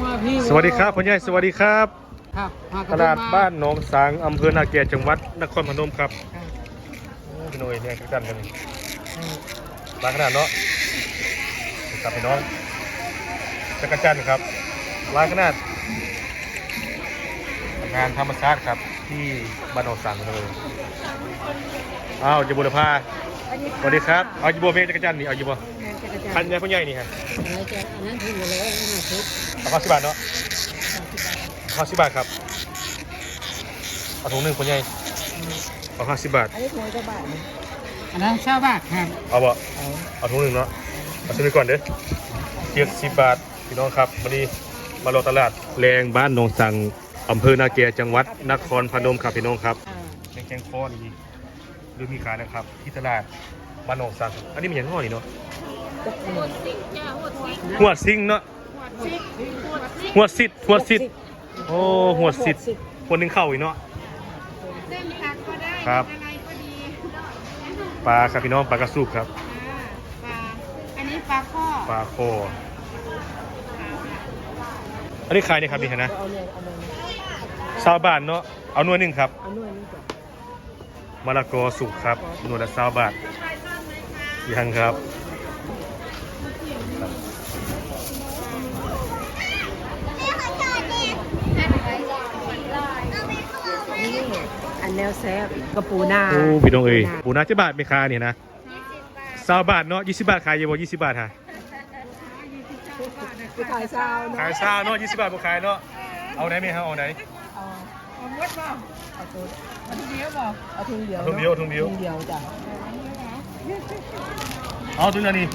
มาพี่สวัสดีครับพ่อใหญ่สวัสดีครับ ครับมกตระลาดมบ้านหนองสางอำเภอนาเกียจังหวัดนครพนมครับครับโอ้พี่น้อยเนี่ยกันกันนี่เออร้านขนาดเนาะครับพี่น้องจักรจันทร์ครับร้านขนาด งานธรรมชาติครับที่บ้านหนองสางเลยอ้าวจิบุรพาสวัสดีครับเอาจิบัวเมฆจักรจันทร์นี่เอาจิบัว แม่นจักรจันทร์คันใหญ่พ่อใหญ่นี่ฮะอะไรแกอันนั้นถึงร้อยห้าสิบเอาข้าวสิบบาทเนาะเอาข้าวสิบบาทครับเอาถุงหนึ่งพ่อใหญ่เอาข้าวสิบบาท อันนี้ถุงจะบาทนะอันนั้นชาวบ้านครับเอาบ่เอาเอาถุงหนึ่งเนาะเอาซื้อไปก่อนเด้อเจ็ดสิบบาทพี่น้องครับวันนี้มาลงตลาดแรงบ้านหนองสังอำเภอนาเกียจังหวัดนครพนมครับพี่น้องครับอ่าแกงแกงคอนี่หรือมีขายนะครับที่ตลาดบ้านหนองสังอันนี้มันอย่างง้อนี่เนาะ หัวซิงเนาะหัวซิดหัวซิดโอ้หัวซิดคนหนึงเข้าอีกเนาะ เส้นผักก็ได้ครับ อะไรก็ดีปลาครับพี่น้องปลากระสุกครับอ่าปลาอันนี้ปลาข้อปลาโคอันนี้ขายนี่ครับนี่เห็นนะเอาเนี่ยเอาเลยซาวบาทเนาะเอาหน่วยหนึ่งครับเอาหน่วยนี้ก่อนมะละกอสุกครับหน่วยละซาวบาทยังครับ นี่อัน แนวแซ่บกระปูนาโอ้พี่น้องเอ้ยปูนาจะบาทไม่คาเนี่ยนะซาวบาทเนาะยี่สิบบาทขายเยอะบ่ยี่สิบบาทฮะไปขายซาวนะขายซาวเนาะยี่สิบบาทบ่ขายเนาะเอาไหนไหมครับเอาไหนเอาเอาหมดเปล่าเอาตัวเอาทุงเดียวเปล่าเอาทุงเดียวเอาทุงเดียวเอาทุงเดียวทุงเดียวจ้ะเอาตัวนี้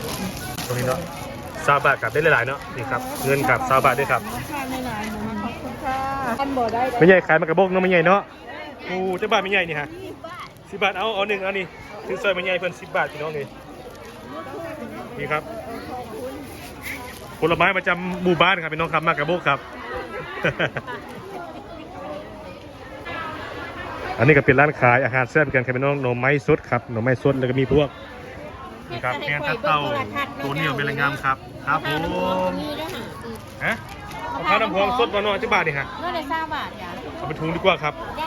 ตัวนี้เนาะซาวบาทกับได้หลายๆเนาะนี่ครับเงินครับซาวบาทด้วยครับราคาไม่นานขอบคุณค่ะท่านบ่ได้ไม่ใหญ่ขายมากระบอกเนาะไม่ใหญ่เนาะ โอ้จะบาทไม่ใหญ่นี่ฮะสิบบาทเอาเอาหนึ่งเอานี่ซื้อซอยไม่ใหญ่เพิ่นสิบบาทพี่น้องเลยนี่ครับผลไม้ประจำหมู่บ้านครับพี่น้องครับมากระบอกครับ อันนี้ก็เป็นร้านขายอาหารแซ่บกันครับพี่น้องหน่อไม้สดครับหน่อไม้สดแล้วก็มีพวกนี่ครับแกงทัดเต้าตัวเหนียวเป็นแรงงามครับ ครับผมมีด้วยค่ะฮะเอาข้าวน้ำพองสดมาหน่อยจะบาทนี่ฮะเมื่อไรทราบบาทจ้ะเอาไปถุงดีกว่าครับย่าง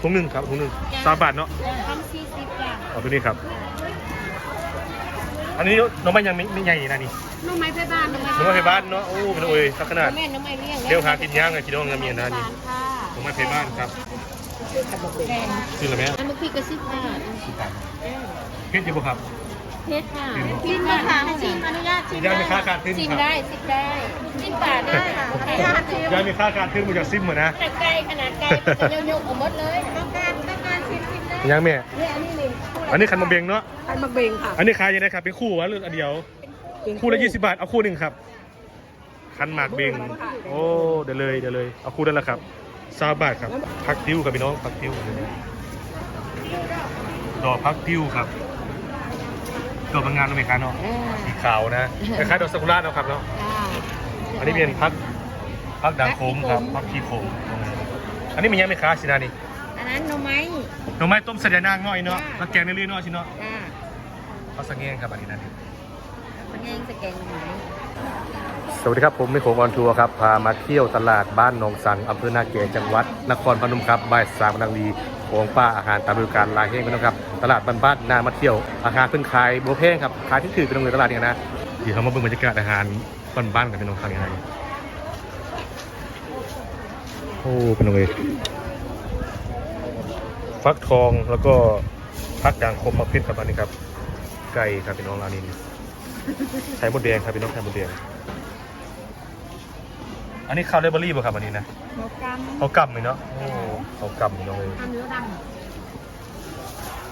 ถุงหนึ่งครับถุงหนึ่งสามบาทเนาะทำซีซิปย่างเอาตัวนี้ครับ อันนี้น้องไม่ยังไม่ไม่ใหญ่นะนี่น้องไม้ไปบ้านน้องไม้น้องไม่ไปบ้านเนาะโอ้เป็นโอ้ยสักขนาดแม่น้องไม้เลี้ยงเดี๋ยวหากินย่างเลยคิดว่าเงินมีนะนี่ค่ะน้องไม่ไปบ้านครับแดงซื้อแล้วไหมอันนี้คือกระซิบค่ะสิบบาทเพชรอยู่ปะครับ เพชรค่ะชิมมาค่ะชิมอนุญาตชิมย่างมีค่าการขึ้นชิมครับได้ชิมได้ชิมบาทได้ค่ะอนุญาตชิมย่างมีค่าการขึ้นมาจากซิมเหมือนนะขนาดไกลขนาดไกลมันจะยกๆเอาหมดเลยต้องการต้องการชิมชิมได้ย่างแม่เนี่ยอันนี้นี่อันนี้คันมาเบงเนาะอันมักเบงค่ะ อันนี้ขายยังไงครับเป็นคู่วะหรืออันเดียว คู่ละยี่สิบบาทเอาคู่หนึ่งครับ คันหมากเบงโอ้เดี๋ยวเลยเดี๋ยวเลยเอาคู่นั้นแหละครับซาบาทครับพักติ้วครับพี่น้องพักติ้วดอกพักติ้วครับ ดอกบางงานอเมริกาเนาะอ่าสีขาวนะคล้ายๆดอกซากุระเนาะครับเนาะอันนี้เป็นพักพักด่างโคมครับพักขี้โคมอันนี้มันยังไม่ค้าสินะนี่อันนั้นหน่อไม้ หน่อไม้ต้มใส่นางง่อยเนาะแล้วแกงในเรื่อยๆเนาะชิเนาะจ้าเขาสังเกตครับอันนี้นะมันยังสแกงหน่อไม้สวัสดีครับ ผมมิโขงออนทัวร์ครับ พามาเที่ยวตลาดบ้านหนองสังอำเภอนาเกจังหวัด นครพนมครับบ่ายสามกำลังดี ของป้าอาหารตามฤดูกาลลายเฮงพี่น้องครับ ตลาดบ้านๆนามาเที่ยว อาหารเพิ่งขายบัวแพงครับ ขายที่ถือเป็นโรงเรียนตลาดเนี่ยนะที่เขามาเบิ่งบรรยากาศอาหารบ้านๆกันเป็นน้องครับยังไงโอ้เป็นโรงเรียนฟักทองแล้วก็พักด่างคมมะพริกครับอันนี้ครับ ไก่ครับพี่น้องร้านนี้ไข่มดแดงครับพี่น้องไข่มดแดงอันนี้ข้าวเรเบอรี่ป่ะครับอันนี้นะ โปรแกรมเขากำเลยเนาะโอ้เขากำเลยข้าวเหนียวดำ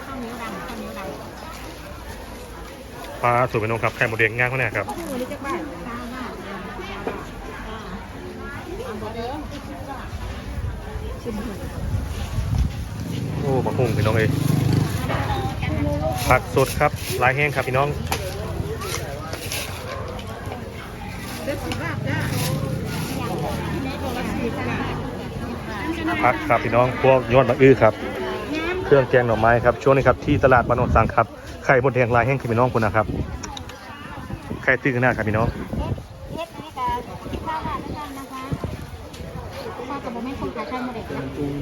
ข้าวเหนียวดำข้าวเหนียวดำปลาสวยเป็นน้องครับไข่หมดแดงง่ายเขาเนี่ยครับข้าวนี้จะบ้านข้าวบ้านเอาหมดเดิมโอ้มะฮุ่งพี่น้องเอ้ยผักสดครับลายแห้งครับพี่น้อง เด็กสิบบาทจ้าผักครับพี่น้องพวกยอดมะอื้อครับ เครื่องแกงหน่อไม้ครับช่วงนี้ครับที่ตลาดบ้านโนนสังครับไข่มดแดงลายแห้งคือพี่น้องคุณนะครับไข่ตื้นหน้าครับพี่น้องเฮ็ดนี่กันข้าวบ้านด้วยกันบ่แม่นคนขายไข่มดแดงนะ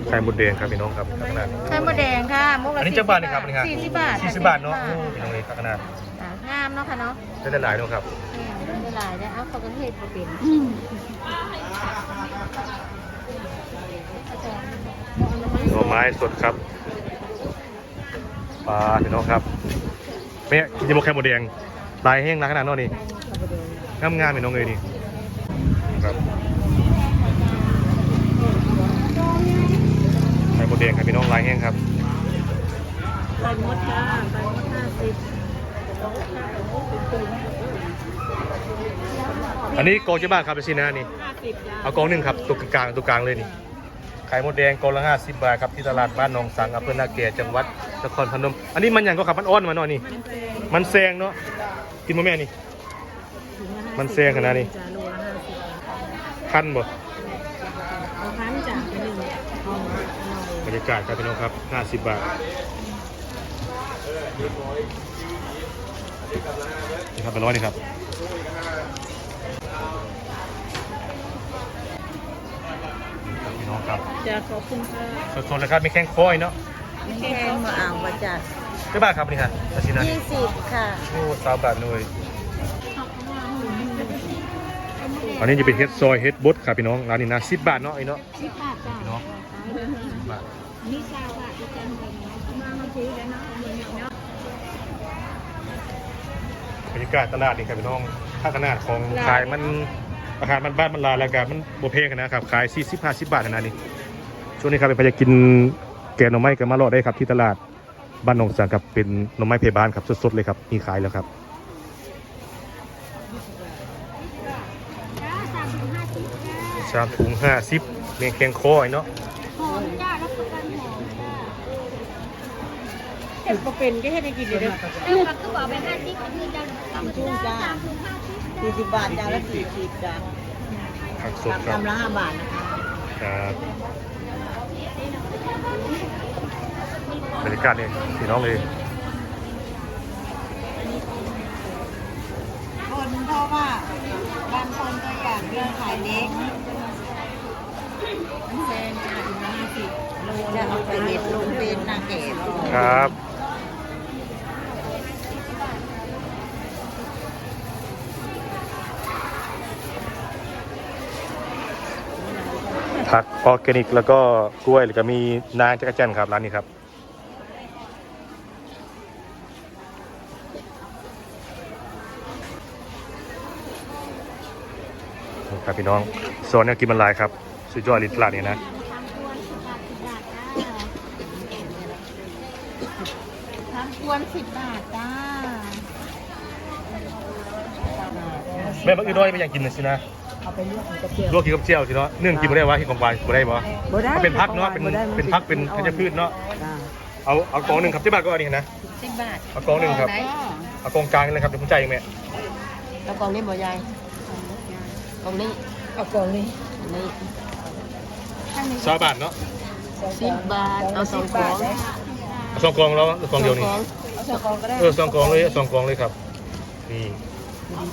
ไข่มดแดงครับพี่น้องครับขนาดไข่มดแดงค่ะมุกละอันนี้จะบาทนี่ครับนี่ครับสี่สิบบาทสี่สิบบาทเนาะโอ้พี่น้องเลยขนาดอะงามเนาะค่ะเนาะได้หลายๆเนาะครับนี่ได้หลายได้เอาเขาก็เฮ็ดบ่เป็น หน่อ ไม้สดครับปลาพี่น้องครับแม่กินจะมกไข่มดแดงลายแห้งลายขนาดเนาะนี่งามงามๆพี่น้องเลยนี่ครับไข่มดแดงครับพี่น้องลายแห้งครับไข่มดจ้าไข่มดห้าสิบอันนี้โกงเจ้าบ้านครับไปสินะนี่ห้าสิบจ้าเอากองหนึ่งครับตัวกลางตัวกลางเลยนี่ ไข่มดแดงกองละห้าสิบบาทครับที่ตลาดบ้านหนองสังอำเภอนาเกจังหวัดนครพนม อันนี้มันอย่างก็ขับมันอ้อนมาหน่อยนี่ มันแซงเนาะ กินมาแม่นี่ มันแซงขนาดนี้ จ้าโลละห้าสิบคันบ่ เอาพันจาไปหนึ่งเอาหน่อยบรรยากาศครับพี่น้องครับห้าสิบบาทนี่ครับเป็นร้อยนี่ครับ นี่ครับพี่น้องครับจ้าขอบคุณค่ะสดๆเลยครับมีแข้งคอยเนาะแพงมาอ่างว่าจ้าเจ้าบ้านครับนี่ค่ะอาชินะนี่ยี่สิบค่ะโอ้สามบาทเลยอันนี้จะเป็นเฮ็ดซอยเฮ็ดบดครับพี่น้องร้านนี้นะสิบบาทเนาะไอ้เนาะสิบบาทจ้าพี่น้องสิบบาทนี่ชาวบาทอีกจังเลยมามาซื้อแล้วเนาะเอาเงินเนาะบรรยากาศตลาดนี่ครับพี่น้องถ้าขนาดของขายมัน ราคามันบ้านมันลาแล้วกันมันโบเพงกันนะครับขาย40 50บาทขนาดนี้ช่วงนี้ครับเป็นไปจะกินแกงหน่อไม้กันมาเลาะได้ครับที่ตลาดบ้านหนองสังครับเป็นหน่อไม้เพบานครับสดๆเลยครับมีขายแล้วครับจ้าสามถึงห้าสิบจ้าชามถุง50เมียงเคียงคอยเนาะหอมจ้ารับประกันหอมจ้าเห็ดก็เป็นก็ให้ได้กินอยู่เด้อเอ้าก็บอกไปห้าสิบคือจ้าสามถุงจ้าสามถุงห้า สิบจ้าสี่สิบบาทจ้าละสี่สิบจ้าผักสดครับ กำละห้าบาทนะคะครับบรรยากาศเนี่ยพี่น้องเลยคนเพราะว่าบางคนก็อยากเรื่องขายเล็กมันแพงจ้าถึงห้าสิบโลจะเอาไปเห็ดลงเป็นนาเกตครับ ผักออร์แกนิก แล้วก็กล้วยแล้วก็มีนางจักรจันทร์ครับร้านนี้ครับ ครับพี่น้องโซนนี้กินมันลายครับสุดยอดลิตลาดนี้นะทำกวนสิบบาทจ้าแม่บักอีน้อยไม่อยากกินเลยสินะ เอาไปลวกกับเจียว ลวกกินกับเจียวสิเนาะนึ่งกินไม่ได้วะที่ของหวานบ่ได้บ่บ่ได้มันเป็นพักเนาะเป็นบ่ได้เป็นพักเป็นธัญพืชเนาะจ้าเอาเอากองหนึ่งครับที่บ้านก็เอานี่นะสิบบาทเอากองหนึ่งครับเอากองกลางนี่เลยครับเดี๋ยวผมจ่ายเองแม่แล้วกล่องนี้บ่ยายกล่องนี้เอากล่องนี้นี่สามบาทเนาะสิบบาท เอาสองกล่องเอาสองกองแล้วเอากองเดียวนี่เอาสองกล่องก็ได้เออสองกองเลยเอาสองกองเลยครับนี่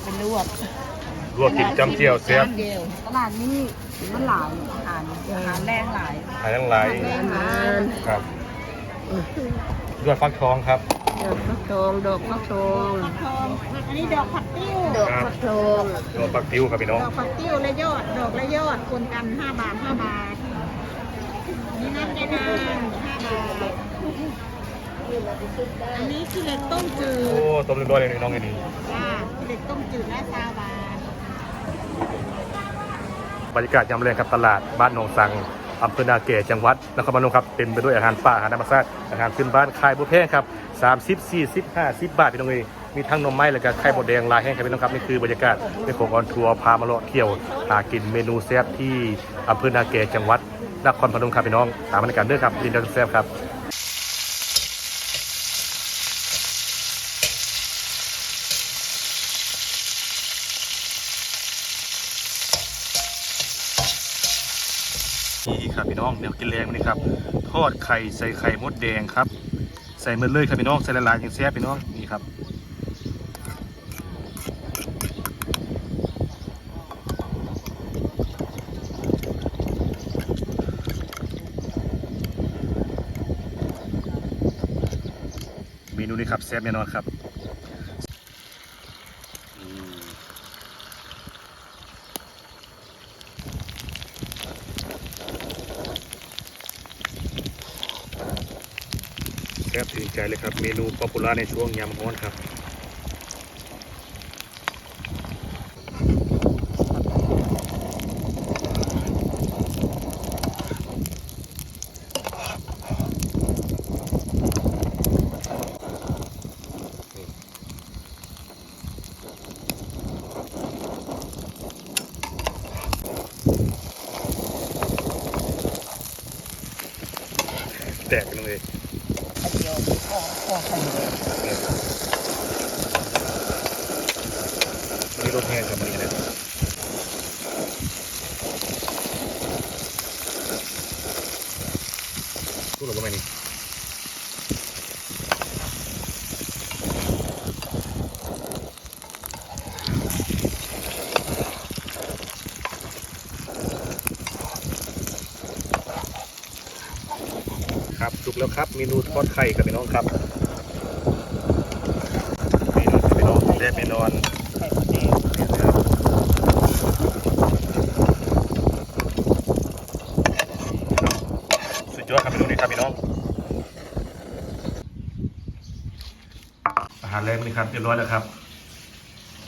เป็นลวก ลวกกินจำเจียวเสียบเดียวตลาดนี้มันหลายอาหารอาหารแรงหลายขายทั้งหลายอาหารครับด้วยฟักทองครับดอกฟักทองดอกฟักทองอันนี้ดอกผักติ้วดอกฟักทองตัวปักติ้วครับพี่น้องดอกผักติ้วและยอดดอกและยอดคนกันห้าบาทห้าบาทนี่น้ำยานางห้าบาทอันนี้คือเล็กต้มจืโอ้ดต้มเรียบร้อยเลยนี่น้องไอ้นี่จ้าเล็กต้มจืดและซาบาท บรรยากาศยามแรงครับตลาดบ้านหนองสังอำเภอนาเกจังหวัดนครพนมครับเต็มไปด้วยอาหารป่าอาหารธรรมชาติอาหารพื้นบ้านขายบุฟเฟ่ครับ30 40 50บาทพี่น้องเอ้ยมีทั้งนมไม้แล้วก็ไข่หมดแดงลายแห้งครับพี่น้องครับนี่คือบรรยากาศในของออนทัวร์พามาเลาะเที่ยวหากินเมนูแซ่บที่อำเภอนาเกจังหวัดนครพนมครับพี่น้องตามบรรยากาศด้อครับยินดีต้อนแซ่บครับ นี่ครับพี่น้องเดี๋ยวกินแรงวันนี้ครับ ทอดไข่ใส่ไข่มดแดงครับ ใส่เมือเลยครับพี่น้องใส่ละลายอย่างแซ่บพี่น้องนี่ครับเมนูนี้ครับแซ่บแน่นอนครับ ใจเลยครับ เมนูป๊อปปูล่าในช่วงยามฮ้อนครับ แตกกันเลย ไข่เจียวข้อข้อไข่เจียว นี่รถแห้งกับมันนี่นะพูดหรือไม่นี่ครับสุกแล้วครับเมนูทอดไข่กับพี่น้องครับเมนูที่พี่น้องแซ่บแน่นอน ไข่มดแดงสุดยอดครับเมนูนี้ครับพี่น้อง อาหารแรกนี่ครับเรียบร้อยแล้วครับ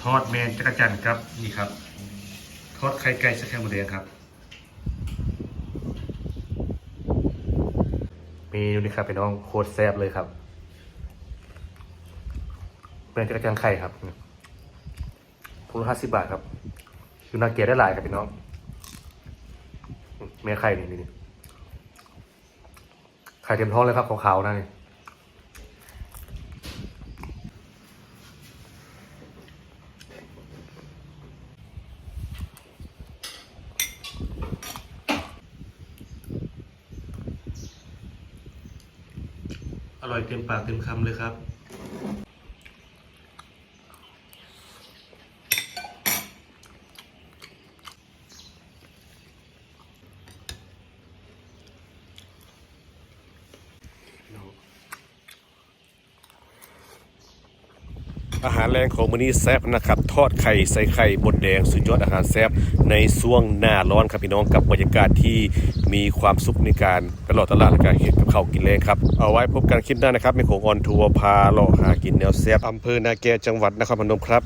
ทอดแมงจักรจันทร์ครับนี่ครับ ทอดไข่ไก่สักแคมหมูแดงครับเมนูนี้ครับพี่น้องโคตรแซ่บเลยครับแมงจักรจันทร์ไข่ครับ พูละห้าสิบบาทครับอยู่นาเกียได้หลายครับพี่น้องแม่ไข่นี่นี่นี่ไข่เต็มท้องเลยครับขาวๆนะนี่อร่อยเต็มปากเต็มคำเลยครับ อาหารแรงของมื้อนี้แซ่บนะครับ ทอดไข่ใส่ไข่บดแดงสุดยอดอาหารแซ่บในช่วงหน้าร้อนครับพี่น้องกับบรรยากาศที่มีความสุขในการไปหลอดตลาดและการเห็นกับเขากินแรงครับ เอาไว้พบกันคลิปหน้านะครับมีขงออนทัวร์พาเลาะหากินแนวแซ่บอำเภอนาแกจังหวัดนครพนมครับ